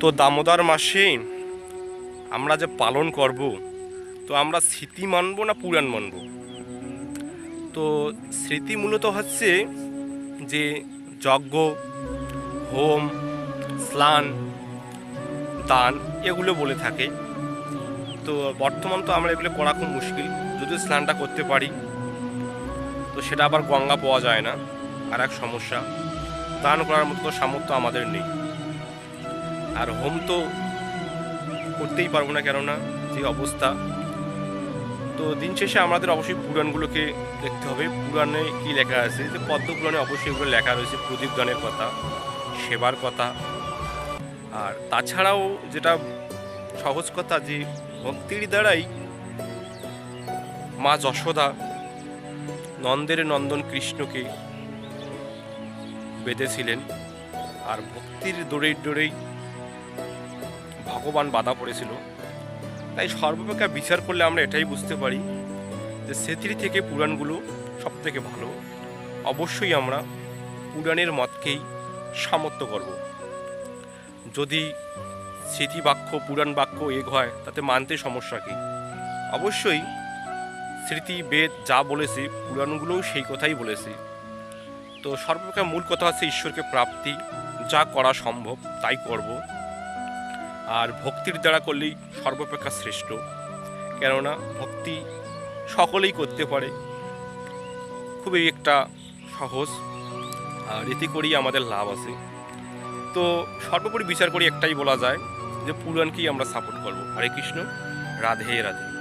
তো দামোদর মাসে আমরা যে পালন করব, তো আমরা স্মৃতি মানব না পুরাণ মানব? তো স্মৃতি মূলত হচ্ছে যে যজ্ঞ, হোম, স্নান, দান এগুলো বলে থাকে। তো বর্তমান তো আমরা এগুলো করা খুব মুশকিল যদি স্নানটা করতে পারি। তো সেটা আবার গঙ্গা পাওয়া যায় না, আর এক সমস্যা। দান করার মতো সামর্থ্য আমাদের নেই। আর হোম তো করতেই পারব না কেননা যে অবস্থা। তো দিন শেষে আমাদের অবশ্যই পুরাণগুলোকে দেখতে হবে। পুরাণে কি লেখা আছে? যে পদ্ম পুরাণে অবশ্যই এগুলো লেখা রয়েছে, প্রদীপ দানের কথা, সেবার কথা। আর তাছাড়াও যেটা সহজ কথা যে ভক্তির দ্বারাই মা যশোদা নন্দের নন্দন কৃষ্ণকে বেঁধেছিলেন। আর ভক্তির দৌড়েই দৌড়েই ভগবান বাধা পড়েছিল। তাই সর্বাপেক্ষা বিচার করলে আমরা এটাই বুঝতে পারি যে সেত্রী থেকে পুরাণগুলো সব থেকে ভালো। অবশ্যই আমরা পুরাণের মতকেই সামর্থ্য করব। যদি স্মৃতি বাক্য, পুরাণ বাক্য এগ হয়, তাতে মানতে সমস্যা কী? অবশ্যই স্মৃতি, বেদ যা বলেছে, পুরাণগুলোও সেই কথাই বলেছে। তো সর্বাপেক্ষা মূল কথা হচ্ছে ঈশ্বরকে প্রাপ্তি। যা করা সম্ভব, তাই করব। আর ভক্তির দ্বারা করলেই সর্বাপেক্ষা শ্রেষ্ঠ। কেননা ভক্তি সকলেই করতে পারে। খুবই একটা সহজ আর এতে করেই আমাদের লাভ আছে। তো সর্বোপরি বিচার করি একটাই বলা যায় যে পুরাণকেই আমরা সাপোর্ট করব। হরে কৃষ্ণ, রাধে রাধে।